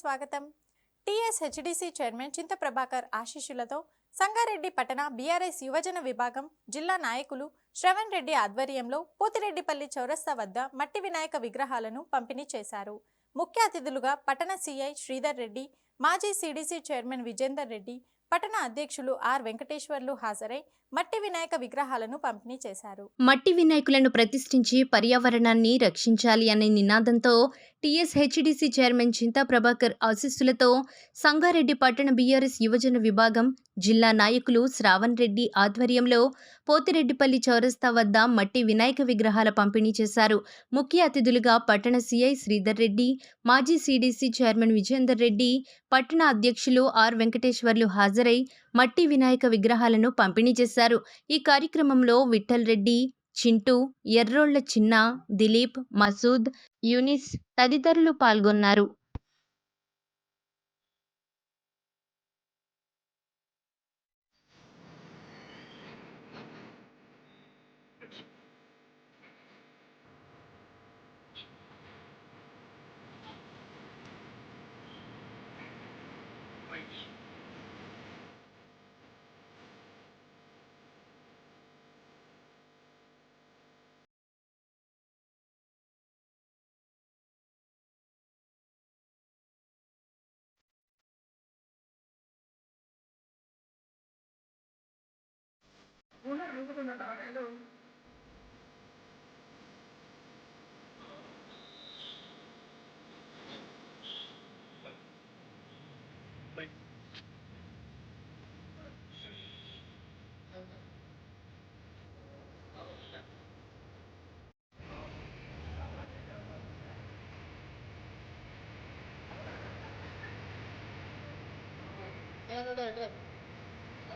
స్వాగతం. TS HDC chairman చింత ప్రభాకర్ ఆశీస్సులతో సంగారెడ్డి పట్టణ బీఆర్ఎస్ యువజన విభాగం జిల్లా నాయకులు శ్రవణ్ రెడ్డి ఆధ్వర్యంలో పోతిరెడ్డిపల్లి చౌరస్తా వద్ద మట్టి వినాయక విగ్రహాలను పంపిణీ చేశారు. ముఖ్య అతిథులుగా పట్టణ సిఐ శ్రీధర్ రెడ్డి మాజీ సిడిసి చైర్మన్ విజేందర్ రెడ్డి పట్టణ అధ్యక్షులు ఆర్ వెంకటేశ్వర్లు హాజరై మట్టి వినాయక విగ్రహాలను పంపిణీ చేశారు. మట్టి వినాయకులను ప్రతిష్ఠించి పర్యావరణాన్ని రక్షించాలి అనే నినాదంతో TS HDC chairman Chinta Prabhakar ఆశీస్సులతో సంగారెడ్డి పట్టణ బీఆర్ఎస్ యువజన విభాగం జిల్లా నాయకులు శ్రావణ్ రెడ్డి ఆధ్వర్యంలో పోతిరెడ్డిపల్లి చౌరస్తా వద్ద మట్టి వినాయక విగ్రహాల పంపిణీ చేశారు. ముఖ్య అతిథులుగా పట్టణ సీఐ శ్రీధర్ రెడ్డి మాజీ సీడీసీ చైర్మన్ విజేందర్ రెడ్డి పట్టణ అధ్యక్షులు ఆర్ వెంకటేశ్వర్లు హాజరు మట్టి వినాయక విగ్రహాలను పంపిణీ చేశారు. ఈ కార్యక్రమంలో విఠల్ రెడ్డి చింటూ ఎర్రోళ్ళ చిన్న దిలీప్ మసూద్ యూనిస్ తదితరులు పాల్గొన్నారు. not on. Hello.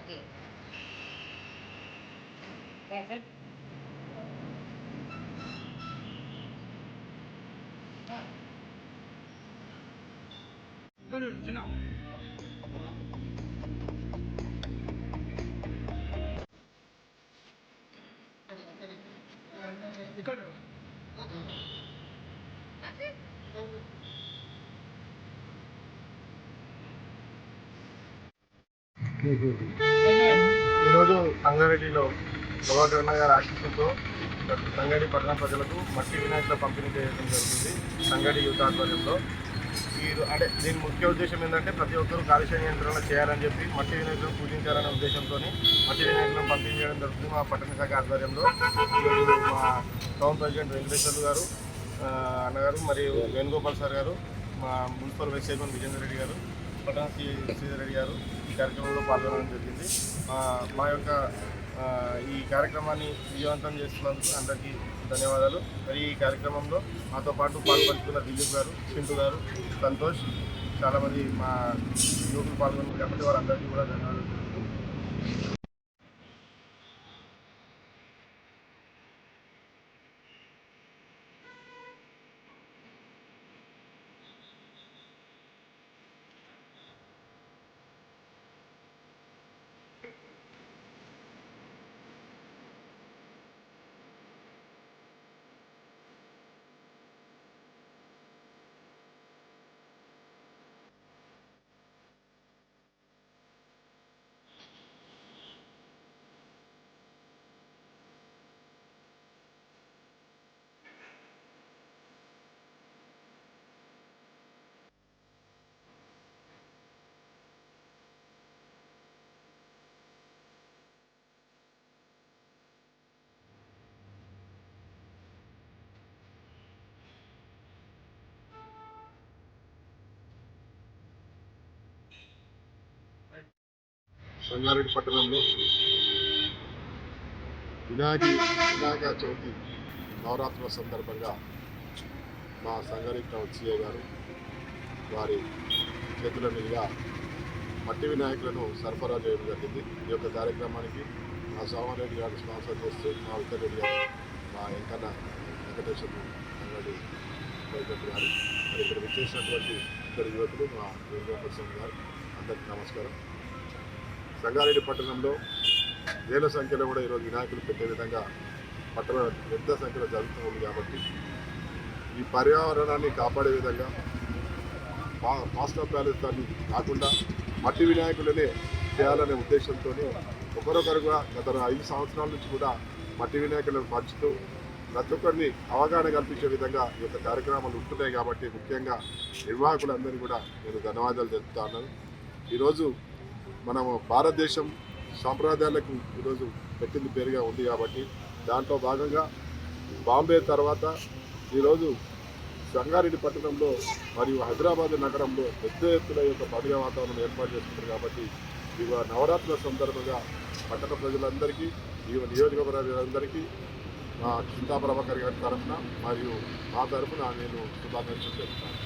No, ఈరోజు సంగారెడ్డిలో ప్రభాకర్ అన్న గారి ఆశీస్సులతో పట్టణ ప్రజలకు మట్టి వినాయకుల పంపిణీ చేయడం జరుగుతుంది సంగడి యూత్ ఆధ్వర్యంలో. ఈ అంటే దీని ముఖ్య ఉద్దేశం ఏంటంటే ప్రతి ఒక్కరూ కాలుష్య నియంత్రణ చేయాలని చెప్పి మట్టి వినాయకులను పూజించాలనే ఉద్దేశంతో మట్టి వినాయకులను పంపిణీ చేయడం జరుగుతుంది మా పట్టణ శాఖ ఆధ్వర్యంలో. ఈరోజు మా టౌన్ ప్రెసిడెంట్ వెంకటేశ్వర్లు గారు అన్నగారు మరియు వేణుగోపాల్ సార్ గారు మా municipal vice chairman Vijender Reddy గారు పట్టణ శ్రీధర్ రెడ్డి గారు ఈ కార్యక్రమంలో పాల్గొనడం జరిగింది. మా యొక్క ఈ కార్యక్రమాన్ని విజయవంతం చేస్తున్నందుకు అందరికీ ధన్యవాదాలు. మరి ఈ కార్యక్రమంలో మాతో పాటు పాల్పంచుకున్న దిలీప్ గారు చింటు గారు సంతోష్ చాలామంది మా యువకులు పాల్గొన్నారు కాబట్టి వారందరికీ కూడా ధన్యవాదాలు. సంగారెడ్డి పట్టణంలో వినాయక వినాయక చవితి నవరాత్రుల సందర్భంగా మా సంగారెడ్డి సిఏ సిఐ గారు వారి చేతుల మీదుగా మట్టి వినాయకులను సరఫరా చేయడం జరిగింది. ఈ యొక్క కార్యక్రమానికి మా సోమారెడ్డి గారు స్పాన్సర్ చేస్తూ మా ఉత్తరెడ్డి గారు మా వెంకన్న వెంకటేశ్వర అంగడి ప్రెసిడెంట్ గారు మరి ఇక్కడ విచ్చేసినటువంటి ఇద్దరు యువకులు మా వేణుగోపాల్ స్వామి గారు అందరికీ నమస్కారం. సంగారెడ్డి పట్టణంలో వేల సంఖ్యలో కూడా ఈరోజు వినాయకులు పెట్టే విధంగా పట్టణ పెద్ద సంఖ్యలో జరుగుతూ ఉంది కాబట్టి ఈ పర్యావరణాన్ని కాపాడే విధంగా పా- మాస్టర్ ప్యాలెస్ దాన్ని కాకుండా మట్టి వినాయకులనే చేయాలనే ఉద్దేశంతో కూడా గత ఐదు సంవత్సరాల నుంచి కూడా మట్టి వినాయకులను పంచుతూ ప్రతి ఒక్కరిని అవగాహన కల్పించే విధంగా ఈ యొక్క కార్యక్రమాలు ఉంటున్నాయి కాబట్టి ముఖ్యంగా నిర్వాహకులందరినీ కూడా నేను ధన్యవాదాలు తెలుపుతా ఉన్నాను. ఈరోజు మనము భారతదేశం సాంప్రదాయాలకు ఈరోజు పెట్టింది పేరుగా ఉంది కాబట్టి దాంట్లో భాగంగా బాంబే తర్వాత ఈరోజు సంగారెడ్డి పట్టణంలో మరియు హైదరాబాద్ నగరంలో పెద్ద ఎత్తున యొక్క పండుగ వాతావరణం ఏర్పాటు చేస్తున్నారు కాబట్టి ఇవ నవరాత్రుల సందర్భంగా పట్టణ ప్రజలందరికీ ఈ నియోజకవర్గాలందరికీ మా చింతా ప్రభాకర్ గారి తరఫున మరియు మా తరఫున నేను శుభాకాంక్షలు చెప్తాను